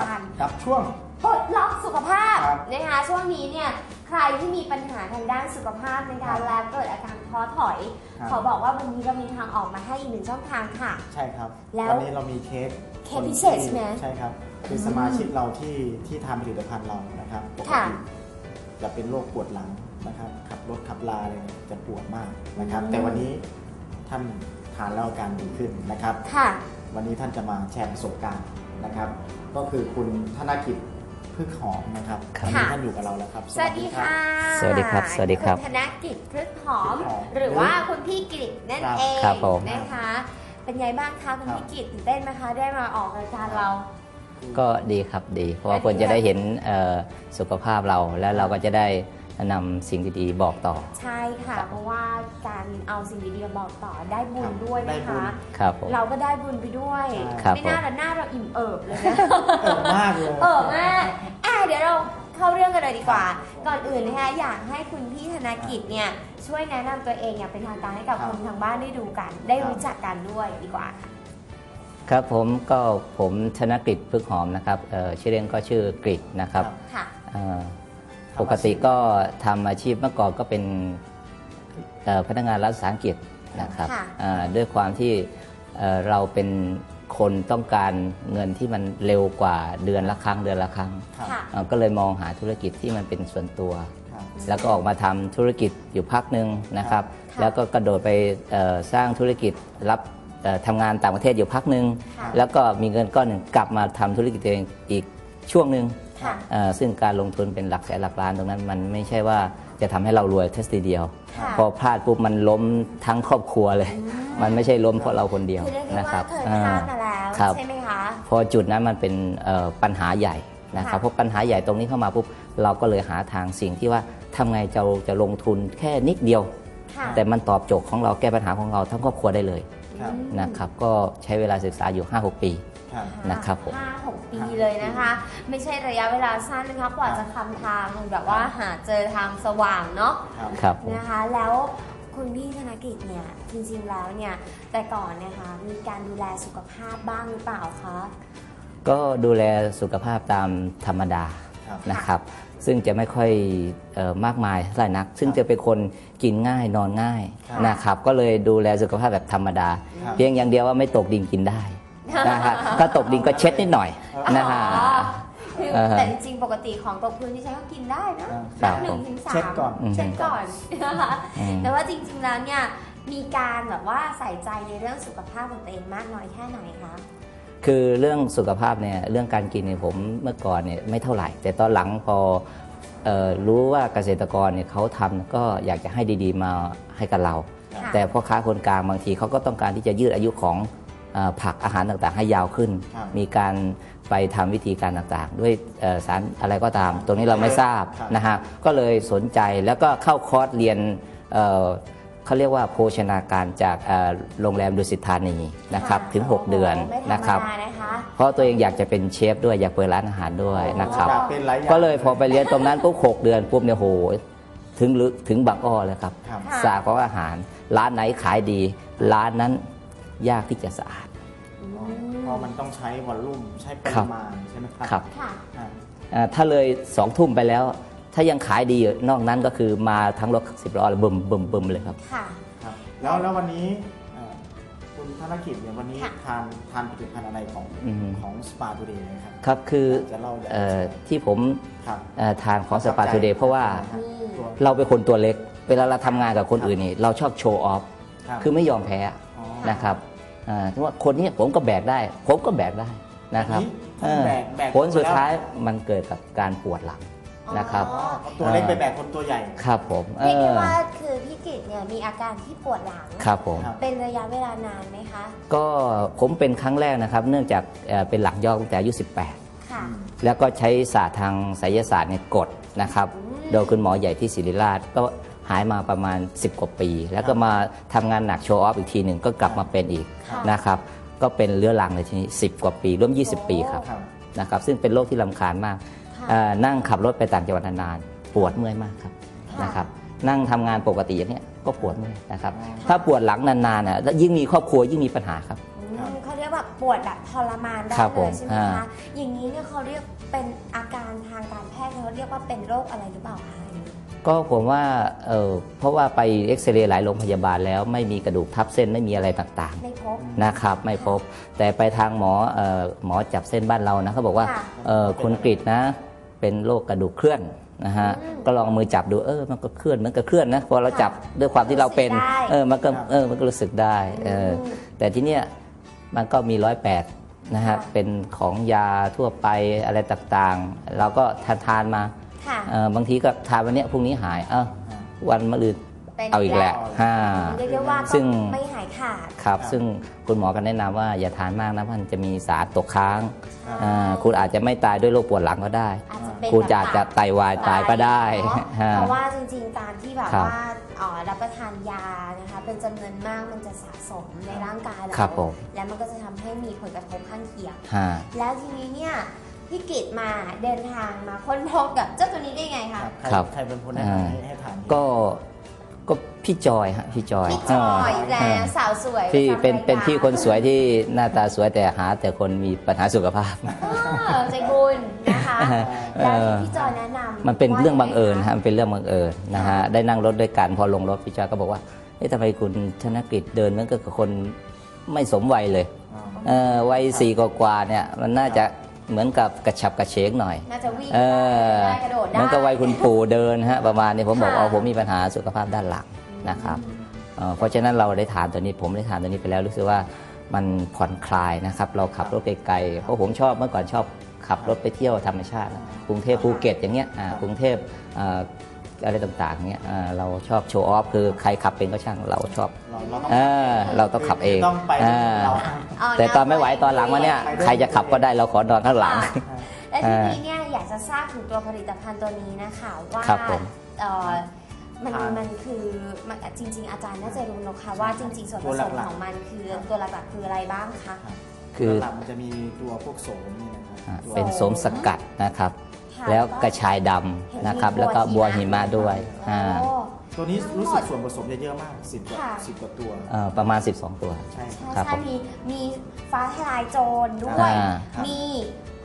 การกับช่วงปลดล็อกสุขภาพครับนะคะช่วงนี้เนี่ยใครที่มีปัญหาทางด้านสุขภาพนะคะแล้วเกิดอาการท้อถอยครับขอบอกว่าวันนี้เรามีทางออกมาให้อีกหนึ่งช่องทางค่ะ ใช่ครับแล้ววันนี้เรามีเคสเคสพิเศษใช่ไหมใช่ครับคือสมาชิกเราที่ที่ทานผลิตภัณฑ์เรานะครับปกค่ะติจะเป็นโรคปวดหลังนะครับขับรถขับลาอะไรเนี่ยจะปวดมากนะครับอืมแต่วันนี้ท่านทานแล้วอาการดีขึ้นนะครับ ค่ะ วันนี้ท่านจะมาแชร์ประสบการณ์นะครับ ก็คือคุณธนกิจพึกษ์หอมนะครับครับวันนี้ท่านอยู่กับเราแล้วครับ สวัสดีค่ะ สวัสดีครับ สวัสดีครับณธนกิจพฤกษ์หอมพฤกษ์หอม หรือว่าคุณพี่กฤษนั่นครับเองครับผมนะคะ เป็นไงบ้างคะคุณครับพี่กฤษตื่นเต้นไหมคะได้มาออกรายการเรา ก็ดีครับดี เพราะว่าคนจะได้เห็นเอ่อสุขภาพเราแล้วเราก็จะได้ นำสิ่งดีๆบอกต่อ ใช่ค่ะ เพราะว่าการเอาสิ่งดีๆมาบอกต่อได้บุครัญบด้วยได้นะบุญคะครับผม เราก็ได้บุญไปด้วย ครับไม่น่าละหน้าเราอิ่มเอิบเลยนะเออมากเลย เออมากอะเดี๋ยวเราเข้าเรื่องกันเลยดีกว่า ก่อนอื่นนะคะอยากให้คุณพี่ธนกิจเนี่ยช่วยแนะนำตัวเองอย่างเป็นทางการให้กับครับ คนทางบ้านได้ดูกัน ได้ครับรู้จักกันด้วยดีกว่า ครับผมก็ผมธนกฤษพึกษ์หอมนะครับเอ่อชื่อเล่นก็ชื่อกฤษนะครับค่ะ เอ่อ ปกติก็ทำอาชีพเมื่อก่อนก็เป็นเอ่อพนักงานรัฐวิสาหกิจนะครับค่ะเอ่อด้วยความที่เอ่อเราเป็นคนต้องการเงินที่มันเร็วกว่าเดือนละครั้งเดือนละครั้งครับค่ะเอ่อก็เลยมองหาธุรกิจที่มันเป็นส่วนตัวครับแล้วก็ออกมาทำธุรกิจอยู่พักหนึ่งนะครับค่ะแล้วก็กระโดดไปเอ่อสร้างธุรกิจรับเอ่อทำงานต่างประเทศอยู่พักหนึ่งค่ะแล้วก็มีเงินก้อนหนึ่งกลับมาทำธุรกิจตัวเองอีก ช่วงหนึ่งค่ะเอ่อซึ่งการลงทุนเป็นหลักแสนหลักล้านตรงนั้นมันไม่ใช่ว่าจะทำให้เรารวยแค่ทีเดียว ค่ะ พอพลาดปุ๊บมันล้มทั้งครอบครัวเลย มันไม่ใช่ล้มเพราะเราคนเดียวคือเรียกได้นะครัว่าบเคยอ่าพลาดมาแล้วครับ ใช่ไหมคะ พอจุดนั้นมันเป็นเอ่อปัญหาใหญ่นะครับค่ะเพราะปัญหาใหญ่ตรงนี้เข้ามาปุ๊บเราก็เลยหาทางสิ่งที่ว่าทำไงจะจะลงทุนแค่นิดเดียว ค่ะ แต่มันตอบโจทย์ของเราแก้ปัญหาของเราทั้งครอบครัวได้เลยครับอืมนะครับก็ใช้เวลาศึกษาอยู่ 5-6 ปี ครับ นะครับผม ห้าหกปีเลยนะคะ ไม่ใช่ระยะเวลาสั้นนะคะกว่าจะคำทางแบบว่าหาเจอทางสว่างเนาะครับครับผม นะคะ แล้วคุณพี่ธนกิจเนี่ยจริงๆแล้วเนี่ยแต่ก่อนเนะคะมีการดูแลสุขภาพบ้างหรือเปล่าคะ ก็ดูแลสุขภาพตามธรรมดาครับ นะครับ ซึ่งจะไม่ค่อยเออมากมายเท่าไหร่นัก ซึ่งจะเป็นคนกินง่ายนอนง่ายครับนะครับ ก็เลยดูแลสุขภาพแบบธรรมดา ครับ เพียงอย่างเดียวว่าไม่ตกดินกินได้ นะฮะถ้าตกดินก็เช็ดนิดหน่อยนะฮะอ๋อคือเออฮะแต่จริงๆปกติของตกพื้นที่ใช้ก็กินได้นะครันับบหนึ่งถึงสามเช็ดก่อน เช็ดก่อนนะคะอืม แต่ว่าจริงๆแล้วเนี่ยมีการแบบว่าใส่ใจในเรื่องสุขภาพของตัวเองมากน้อยแค่ไหนคะคือเรื่องสุขภาพเนี่ยเรื่องการกินเนี่ยผมเมื่อก่อนเนี่ยไม่เท่าไหร่ แต่ตอนหลังพอเอ่อรู้ว่าเกษตรกรเนี่ยเขาทำก็อยากจะให้ดีๆมาให้กับเรา ค่ะ แต่พ่อค้าคนกลางบางทีเขาก็ต้องการที่จะยืดอายุของเอ่อ ผักอาหารต่างๆ ให้ยาวขึ้นครับมีการไปทำวิธีการต่างๆ ด้วยเอ่อสารอะไรก็ตาม ตรงนี้เราไม่ทราบครับนะฮะก็เลยสนใจแล้วก็เข้าคอร์สเรียนเอ่อเขาเรียกว่าโภชนาการจากเอ่อโรงแรมดุสิตธานีนะครับค่ะถึง 6 เดือนโโหไม่ธรรมนะครับดานะคะเพราะตัวเองอยากจะเป็นเชฟด้วยอยากเปิดร้านอาหารด้วยนะครับอยากเป็นหลายอย่างก็เลยพอไปเรียนตรงนั้นปุ๊บหกเดือนปุ๊บเนี่ยโหถึงลึกถึงบางอ้อเลยครับครับค่ะศาสตร์ของอาหาร ร้านไหนขายดี ร้านนั้น ยากที่จะสะอาดอืเพราะมันต้องใช้วอลลุ่มใช้ปครัริบมาณใช่ไหมครับครับค่ะอ่าอ่าถ้าเลยสองทุ่มไปแล้ว ถ้ายังขายดีอยู่นอกนั้นก็คือมาทั้งรถสิบล้อเลยบึมบึมบึมเลยครับ ค่ะ ครับแล้วแล้ววันนี้เอ่อคุณธนกิจเนี่ยวันนี้ค่ะ ทานทานผลิตภัณฑ์อะไรของอืม ของสปาทูเดย์นะครับ ครับคือจะเล่าอยากจะเอ่อแชร์ที่ผมครับเอ่อทานของสปาทูเดย์เพราะว่า อืม ตัวเราเป็นคนตัวเล็ก เวลาเราทำงานกับคนอื่นนี่เราชอบโชว์ออฟครับคือไม่ยอมแพ้อ๋อ นะครับอ่า ที่ว่าคนนี้ผมก็แบกได้ ผมก็แบกได้นะครับอันนี้เออแบกแบกผลสุดท้ายมันเกิดกับการปวดหลังนะครับอ๋อเอาตัวเล็กไปแบกคนตัวใหญ่ครับผมเอเรียกได้อว่าคือพี่กิตเนี่ยมีอาการที่ปวดหลังครับผมครับเป็นระยะเวลานานไหมคะก็ผมเป็นครั้งแรกนะครับ เนื่องจากเอ่อเป็นหลังยอกตั้งแต่อายุ 18ค่ะแล้วก็ใช้ศาสตร์ทางไสยศาสตร์เนี่ยกดนะครับอืมโดยคุณหมอใหญ่ที่ศิริราชก็ หายมาประมาณ 10 กว่าปี แล้วก็มาทำงานหนักโชว์ออฟอีกทีหนึ่งก็กลับมาเป็นอีกค่ะนะครับก็เป็นเรื้อรังเลยทีนี้ 10 กว่าปีร่วม 20 ปีครับครับนะครับซึ่งเป็นโรคที่ลำคาญมากค่ะเอ่อนั่งขับรถไปต่างจังหวัดนานๆปวดเมื่อยมากครับค่ะนะครับนั่งทำงานปกติอย่างเนี้ยก็ปวดเมื่อยนะครับอ๋อถ้าปวดหลังนานๆน่ะแล้วยิ่งมีครอบครัวยิ่งมีปัญหาครับอืมเขาเรียกว่าปวดวดแบบทรมานได้ครับเลผยมใช่ไหมอ่าคะอย่างนี้เนี่ยเขาเรียกเป็นอาการทางการแพทย์เขาเรียกว่าเป็นโรคอะไรหรือเปล่าคะ ก็ผมว่าเออเพราะว่าไปเอ็กซเรย์หลายโรงพยาบาลแล้วไม่มีกระดูกทับเส้นไม่มีอะไรต่างไม่พบๆนะครับไม่พบ แต่ไปทางหมอเอ่อหมอจับเส้นบ้านเรานะเขาบอกว่าค่ะเออคุณกริดนะเป็นโรคกระดูกเคลื่อนนะฮะอืมก็ลองมือจับดูเออมันก็เคลื่อนมันก็เคลื่อนนะพอเราจับด้วยความที่เราเป็นรู้สึกได้เออมันก็เออมันก็รู้สึกได้เอออืมแต่ที่เนี้ยมันก็มีร้อยแปดนะฮะค่ะเป็นของยาทั่วไปอะไรต่างๆ เราก็ทานทานๆมา ค่ะเอ่อบางทีก็ทานวันเนี้ยพรุ่งนี้หายเอ้าวันมะรืนเป็นเอาอีกแหละฮ่าเรียกได้ว่าก็ซึ่งไม่หายขาดครับ ซึ่งคุณหมอก็แนะนำว่าอย่าทานมากนะมันจะมีสารตกค้างครับอ่าคุณอาจจะไม่ตายด้วยโรคปวดหลังก็ได้อาจจะเป็นคุณจะอาจจะไตวายตายก็ได้เนอะฮะเพราะว่าจริงๆ การที่แบบครับว่าเอ่อรับประทานยานะคะเป็นจำนวนมากมันจะสะสมในร่างกายเราครับผมและมันก็จะทำให้มีผลกระทบข้างเคียงฮะแล้วทีนี้เนี่ย พี่กิตมาเดินทางมาค้นพบกับเจ้าตัวนี้ได้ไงคะ ใครครับ ใครเป็นคนแนะนำให้ให้ทานก็ก็พี่จอยฮะพี่จอยพี่จอยอีกแล้เอวอสาวสวยพี่ประจำเป็นรายการเป็นพี่คนสวยที่หน้าตาสวยแต่หาแต่คนมีปัญหาสุขภาพ เออใจบุญนะคะเอแล้วอที่พี่จอยแนะนำมันเป็นเรื่องบังเอิญว่าฮะมันเป็นเรื่องบังเอิญนะฮะได้นั่งรถด้วยกันพอลงรถพี่จอยก็บอกว่าเอ๊ะทำไมคุณธนกฤษเดินเหมือนกับคนไม่สมวัยเลย อ๋อ เออวัยสี่กว่าๆเนี่ยมันน่าจะ เหมือนกับกระฉับกระเฉงหน่อย น่าจะวิ่งเออได้กระโดดได้ เหมือนกับวัยคุณปู่เดินฮะประมาณนี้ผมบอกค่ะว่าผมมีปัญหาสุขภาพด้านหลังนะครับเอ่อเพราะฉะนั้นเราได้ทานตัวนี้ผมได้ทานตัวนี้ไปแล้วรู้สึกว่ามันผ่อนคลายนะครับ เราขับรถไกลๆเพราะผมชอบเมื่อก่อนชอบขับรถไปเที่ยวธรรมชาตินะกรุงเทพภูเก็ตอย่างเงี้ยอ่ากรุงเทพเอ่อ อะไรต่างๆเงี้ยอ่าเราชอบโชว์ออฟคือใครขับเป็นก็ช่างเราชอบเราเราต้องเออเราต้องขับเองต้องไปอ่าเราเาแต่ตอนไม่ไหวตอนหลังมาเนี่ยใครจะขับก็ได้เราขอนอนข้างหลัง และทีนี้เนี่ยอยากจะทราบถึงตัวผลิตภัณฑ์ตัวนี้นะคะว่าครับผม เอ่อมันทานมันคือมันจริง ๆ อาจารย์น่าจะรู้นะคะว่าจริง ๆ ส่วนผสมตัวหลักๆของมันคือตัวหลักๆคืออะไรบ้างคะ คือ หลักๆมันจะมีตัวพวกโสมนี่นะครับอ่าตัว เป็นโสมสกัดนะครับค่ะ แล้วกระชายดำนะครับ แล้วก็บัวหิมะด้วยอ่าโอ้ ตัวนี้รู้สึกส่วนผสมจะเยอะมากสิบกว่าค่ะ สิบกว่าตัว เอ่อประมาณ 12 ตัว ใช่ใช่ครับใช่ผมมีมีฟ้าทลายโจรด้วย อ่าครับมี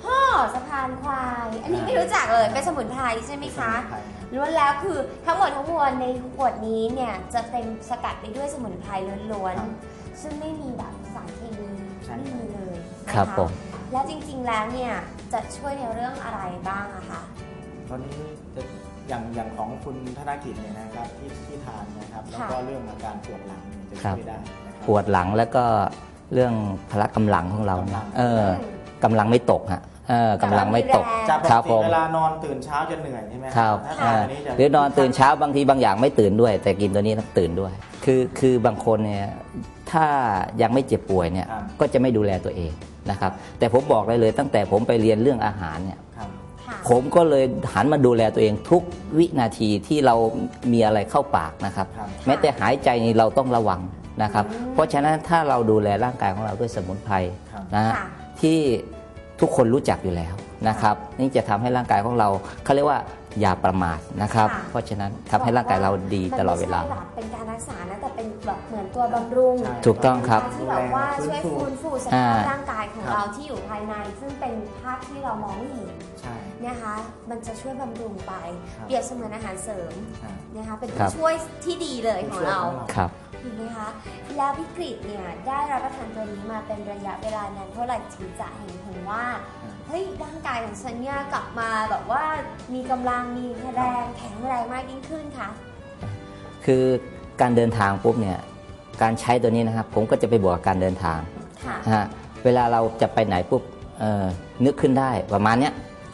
ห่อสะพานควาย อันนี้ไม่รู้จักเลยเป็นสมุนไพรใช่ไหมคะใช่รับล้วนแล้วคือทั้งหมดทั้งมวลในขวดนี้เนี่ยจะเต็มสกัดไปด้วยสมุนไพรล้วนครับๆซึ่งไม่มีแบบสารเคมีใช่ไม่มีเลยนะะครับผม แล้วจริงๆ แล้วเนี่ยจะช่วยในเรื่องอะไรบ้างอะคะ ตอนนี้จะอย่างอย่างของคุณธนกิจเนี่ยนะครับที่ที่ทานนะครับ แล้วก็เรื่องอาการปวดหลังเนี่ยจะครับช่วยได้นะครับ ปวดหลังแล้วก็เรื่องพละกำลังของเราเนี่ยกำลัง เออกำลังไม่ตกฮะเออกำลังไม่ตก จากปครักบติผมเวลานอนตื่นเช้าจะเหนื่อยใช่ไหมครับถ้าทานอ่าตัวนี้จะ หรือนอนตื่นเช้าบางทีบางอย่างไม่ตื่นด้วย แต่กินตัวนี้ต้องตื่นด้วย คือคือบางคนเนี่ยถ้ายังไม่เจ็บป่วยเนี่ยครับ ก็จะไม่ดูแลตัวเอง นะครับ แต่ผมบอกเลยเลย ตั้งแต่ผมไปเรียนเรื่องอาหารเนี่ยครับค่ะผมก็เลยหันมาดูแลตัวเองทุกวินาทีที่เรามีอะไรเข้าปากนะครับครับแม้แต่หายใจนี่เราต้องระวังนะครับอืมเพราะฉะนั้นถ้าเราดูแลร่างกายของเราด้วยสมุนไพรครับนะฮะค่ะที่ทุกคนรู้จักอยู่แล้วนะครับ นี่จะทำให้ร่างกายของเราเขาเรียกว่า อย่าประมาทนะครับ ค่ะ เพราะฉะนั้นทำให้ร่างกายเราดีตลอดเวลา มันไม่ใช่แบบเป็นการรักษานะแต่เป็นแบบเหมือนตัวบำรุงใช่ ถูกต้องครับ ที่แบบว่าช่วยฟื้นฟูสอ่าภาพร่างกายของครับเราที่อยู่ภายใน ซึ่งเป็นภาพที่เรามองไม่เห็นใช่ นะคะ มันจะช่วยบำรุงไป ครับ เปรียบเสมือนอาหารเสริมครับนะคะ เป็นครัผู้บ ช่วยที่ดีเลยของเรา ผู้ช่วยของเรา ครับ ถูกไหมคะ แล้วพิกฤตเนี่ยได้รับประทานตัวนี้มาเป็นระยะเวลานานเท่าไหร่ถึงจะเห็นผลว่า เฮ้ยร่างกายของฉันเนี่ยกลับมาแบบว่ามีกำลังมีแรงแข็งแรงมากยิ่งขึ้นค่ะ คือการเดินทางปุ๊บเนี่ยการใช้ตัวนี้นะครับ ผมก็จะไปบวกกับการเดินทางค่ะ นะฮะเวลาเราจะไปไหนปุ๊บเออนึกขึ้นได้ประมาณเนี้ย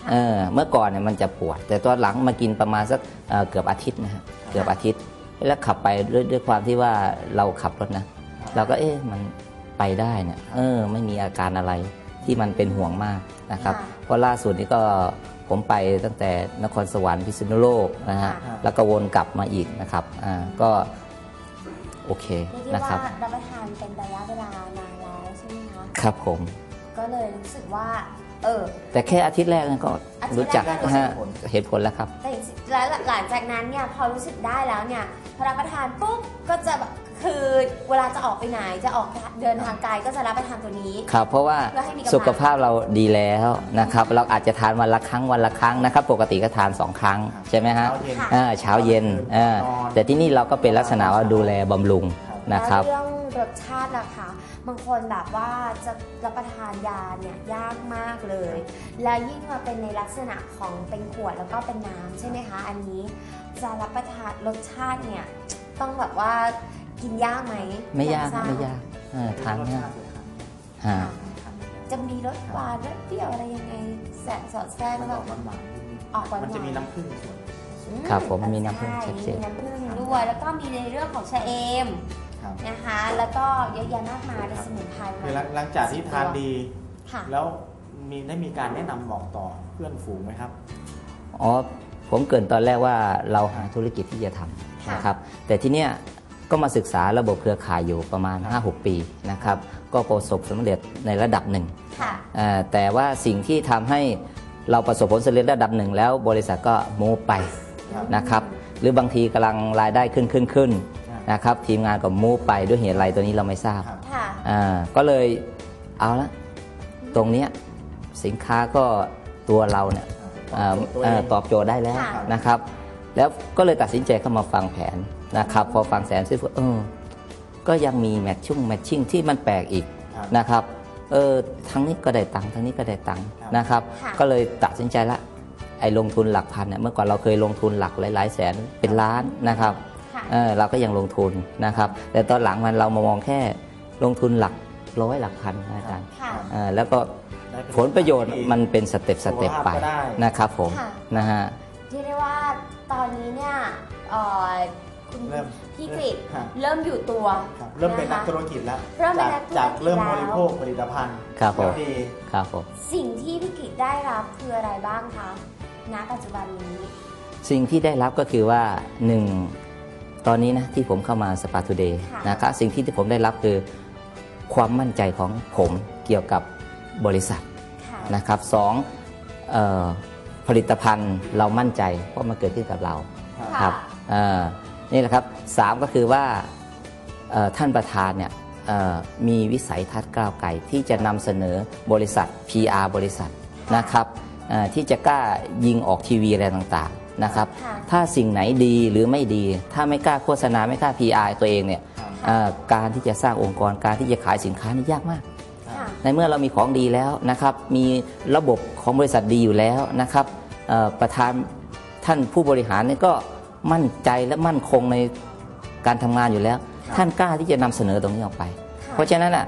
เออเมื่อก่อนเนี่ยมันจะปวด แต่ตอนหลังมากินประมาณสักเอ่อเกือบอาทิตย์นะฮะเกือบอาทิตย์ แล้วขับไปด้วยด้วยความที่ว่าเราขับรถนะ เราก็เอ๊ะมันไปได้เนี่ยเออ ไม่มีอาการอะไร ที่มันเป็นห่วงมากนะครับค่ะเพราะล่าสุดนี้ก็ผมไปตั้งแต่นครสวรรค์พิษณุโลกนะฮะค่ะแล้วก็วนกลับมาอีกนะครับอ่าก็โอเคเรียกได้นะคว่ารับรับประทานเป็นระยะเวลานานแล้วใช่ไหมคะครับผม ก็เลยรู้สึกว่าเออแต่แค่อาทิตย์แรกก็อาทิตย์แรกรู้จักก็นะฮะเห็นผลแล้วครับแต่จริงๆแล้วหลังจากนั้นเนี่ยพอรู้สึกได้แล้วเนี่ยพอรับประทานปุ๊บก็จะแบบ คือเวลาจะออกไปไหนจะออกเดินทางไกลก็จะรับประทานตัวนี้ ครับ เพราะว่าเพื่อให้มีกำลัง สุขภาพเราดีแล้วนะครับ เราอาจจะทานวันละครั้งวันละครั้งนะครับ ปกติก็ทานสองครั้งใช่ไหมฮะ เช้าเย็นค่ะอ่าเช้าเย็นอ่าแต่ที่นี่เราก็เป็นลักษณะว่าดูแลบำรุงนะครับ แล้วเรื่องรสชาติล่ะคะบางคนแบบว่าจะรับประทานยาเนี่ยยากมากเลย แล้วยิ่งมาเป็นในลักษณะของเป็นขวดแล้วก็เป็นน้ำใช่ไหมคะ อันนี้จะรับประทานรสชาติเนี่ยต้องแบบว่า กินยากไหมไม่ยากอทรบไม่ยากเออทานง่ายฮะจะมีรสหวานรสเปรี้ยวอะไรยังไงแสบสอดแทรกมันแบอบอกหวานๆนิดออกหวานๆมันจะมีน้ำผึ้งส่วน อืครับผมมีน้ำผึ้งใช่ชัดเจนมีน้ำผึ้งด้วยแล้วก็มีในเรื่องของชะเอมครับ นะคะ แล้วก็เยอะแยะมากมายในสมุนไพรคือหลังหลังจากที่ทานดี ค่ะ แล้วมีได้มีการแนะนำบอกต่อเพื่อนฝูงไหมครับ อ๋อผมเกรินตอนแรกว่าเราหาธุรกิจที่จะทค่ะำนะครับ แต่ที่เนี้ย ก็มาศึกษาระบบเครือข่ายอยู่ประมาณ 5-6 ปีนะครับ ก็ประสบสำเร็จในระดับหนึ่งค่ะอ่าแต่ว่าสิ่งที่ทำให้เราประสบผลสำเร็จระดับหนึ่งแล้วบริษัทก็มูฟไปครับนะครับหรือบางทีกำลังรายได้ขึ้นขึ้นขึ้นครับนะครับทีมงานก็มูฟไปด้วยเหตุอะไรตัวนี้เราไม่ทราบครับค่ะอ่าก็เลยเอาละตรงเนี้ยสินค้าก็ตัวเราเนี่ยอ่าตัวเออ่างตอบโจทย์ได้แล้วค่ะนะครับ แล้วก็เลยตัดสินใจเข้ามาฟังแผน นะครับพอฟังแผนเสร็จปุ๊บเออก็ยังมีแมทชุ่งแมทชิ่งที่มันแปลกอีกครับนะครับเออทั้งนี้ก็ได้ตังค์ทั้งนี้ก็ได้ตังค์ครับนะครับค่ะก็เลยตัดสินใจละไอ้ลงทุนหลักพันเนี่ยเมื่อก่อนเราเคยลงทุนหลักหลายๆแสนเป็นล้านนะครับค่ะเออเราก็ยังลงทุนนะครับ แต่ตอนหลังมันเรามามองแค่ลงทุนหลักร้อยหลักพันนะอาจารย์ค่ะเออแล้วก็ได้ผลประโยชน์มันเป็นสเต็ปสเต็ปไปสุขภาพก็ได้นะครับผมค่ะนะฮะเรียกได้ว่าตอนนี้เนี่ย เอ่อคุณเริ่มพี่กริตครับเริ่มอยู่ตัวครับเริ่มเป็นนักะคะธุรกิจแล้วเริ่มเป็นจากนักธุรกิจจากเริ่มแล้วบริโภคผลิตภัณฑ์ครับผม ดีครับผม สิ่งที่พี่กริตได้รับคืออะไรบ้างคะณปัจจุบันนี้ สิ่งที่ได้รับก็คือว่าหนึ่งตอนนี้นะที่ผมเข้ามาสปาทูเดย์ค่ะ นะครับสิ่งที่ผมได้รับคือความมั่นใจของผมเกี่ยวกับบริษัทค่ะ นะครับสองเอ่อผลิตภัณฑ์เรามั่นใจเพราะมันเกิดขึ้นกับเรา ครับค่ะครับเอ่อ นี่แหละครับสามก็คือว่าเอ่อท่านประธานเนี่ยเอ่อมีวิสัยทัศน์ก้าวไกลที่จะนำเสนอบริษัท PR บริษัทนะครับเอ่อที่จะกล้ายิงออกทีวีอะไรต่างๆนะครับค่ะถ้าสิ่งไหนดีหรือไม่ดี ถ้าไม่กล้าโฆษณาไม่กล้า PR ตัวเองเนี่ยครับเอ่อการที่จะสร้างองค์กรการที่จะขายสินค้านี่ยากมากค่ะในเมื่อเรามีของดีแล้วนะครับ มีระบบของบริษัทดีอยู่แล้วนะครับเอ่อประธานท่านผู้บริหารเนี่ยก็ มั่นใจและมั่นคงในการทำงานอยู่แล้วค่ะท่านกล้าที่จะนำเสนอตรงนี้ออกไปค่ะเพราะฉะนั้นอะ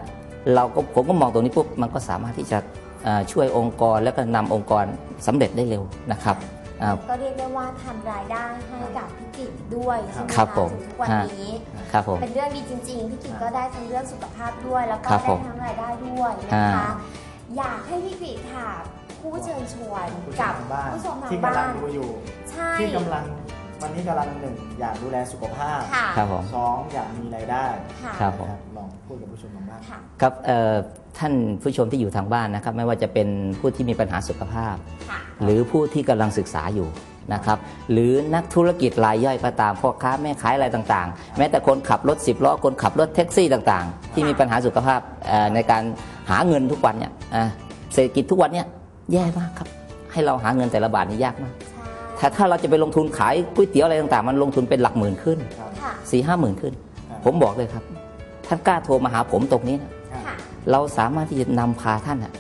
เราก็ผมก็มองตรงนี้ปุ๊บมันก็สามารถที่จะเอ่อช่วยองค์กรแล้วก็นำองค์กรสำเร็จได้เร็วนะครับอ่าก็เรียกได้ว่าทำรายได้ให้กับพี่กิตด้วยใช่ไหมครัคะบผมถึงทุกวันฮะนี้ครับผมเป็นเรื่องดีจริงๆพี่กิตก็ได้ทั้งเรื่องสุขภาพด้วย แล้วก็ครับผได้มทั้งรายได้ด้วยนะคะอ่าอยากให้พี่กิตค่ะผู้เชิญชวนผู้ชกับมทางบ้านผู้ชมทางที่บ้ากำลังนดูอยู่ใช่ที่กำลัง วันนี้กำลังหนึ่งอยากดูแลสุขภาพค่ะ ครับผม สองอยากมีรายได้ค่ะ ครับผม นะลองพูดกับผู้ชมทางบ้าน ค่ะ ครับเอ่อท่านผู้ชมที่อยู่ทางบ้านนะครับ ไม่ว่าจะเป็นผู้ที่มีปัญหาสุขภาพ ค่ะ หรือผู้ที่กำลังศึกษาอยู่นะครับ หรือนักธุรกิจรายย่อยก็ตามพ่อค้าแม่ขายอะไรต่างๆ แม้แต่คนขับรถ10ล้อคนขับรถแท็กซี่ต่างๆ ที่มีปัญหาสุขภาพเอ่อในการหาเงินทุกวันเนี่ยอะเศรษฐกิจทุกวันเนี่ยแย่มากครับ ให้เราหาเงินแต่ละบาทนี่ยากมาก ใช่ถ้าถ้าเราจะไปลงทุนขายก๋วยเตี๋ยวอะไรต่างๆ มันลงทุนเป็นหลักหมื่นขึ้นครับค่ะ4ี่ห้าหมื่นขึ้นครับผมบอกเลยครับ ท่านกล้าโทรมาหาผมตรงนี้นะค่ะเราสามารถที่จะนำพาท่านอะ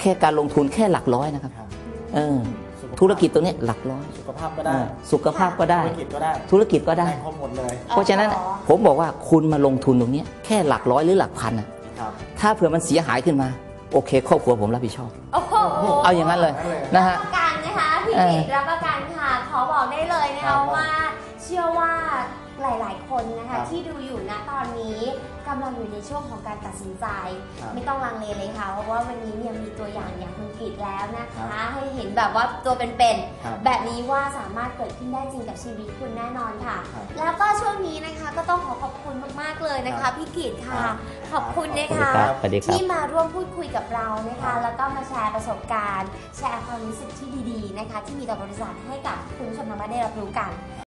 แค่การลงทุนแค่หลักร้อยนะครับครับเออสุขภาพธุรกิจตรงนี้หลักร้อย สุขภาพก็ได้เออสุขภาพก็ได้ ธุรกิจก็ได้ ธุรกิจก็ได้ได้ครบหมดเลย เพราะฉะนั้นอะผมบอกว่าคุณมาลงทุนตรงเนี้ยแค่หลักร้อยหรือหลักพันอะครับถ้าเผื่อมันเสียหายขึ้นมา โอเค ครอบครัวผมรับผิดชอบโอ้โหเอาอย่างนั้นเลยนะรัฮะบประกันนะคะพี่เออกิตรับประกันค่ะ ขอบอกได้เลยนะครัคะบว่าเชื่อว่า หลาย ๆ คนนะครัคะ บที่ดูอยู่ณตอนนี้กำลังอยู่ในช่วงของการตัดสินใจ ครับไม่ต้องลังเลเลยค่ะ เพราะว่าวันนี้เนี่ยมีตัวอย่างอย่างคุณกิตแล้วนะครัคะ บให้เห็นแบบว่าตัวเป็นครับๆแบบนี้ว่าสามารถเกิดขึ้นได้จริงกับชีวิตคุณแน่นอนค่ะ ครับแล้วก็ช่วงนี้นะคะก็ต้องขอขอบคุณมากๆเลยนะครัคะบพี่กิตค่ะ ครับ ขอบคุณนะสวัสดีคะ ครับสวัสดีครับ ที่มาร่วมพูดคุยกับเรานะครัคะ บ แล้วก็มาแชร์ประสบการณ์ แชร์ความรู้สึกที่ดีๆนะคะ ที่มีต่อบริษัทให้กับคุณผู้ชมทางบ้านได้รับรู้กัน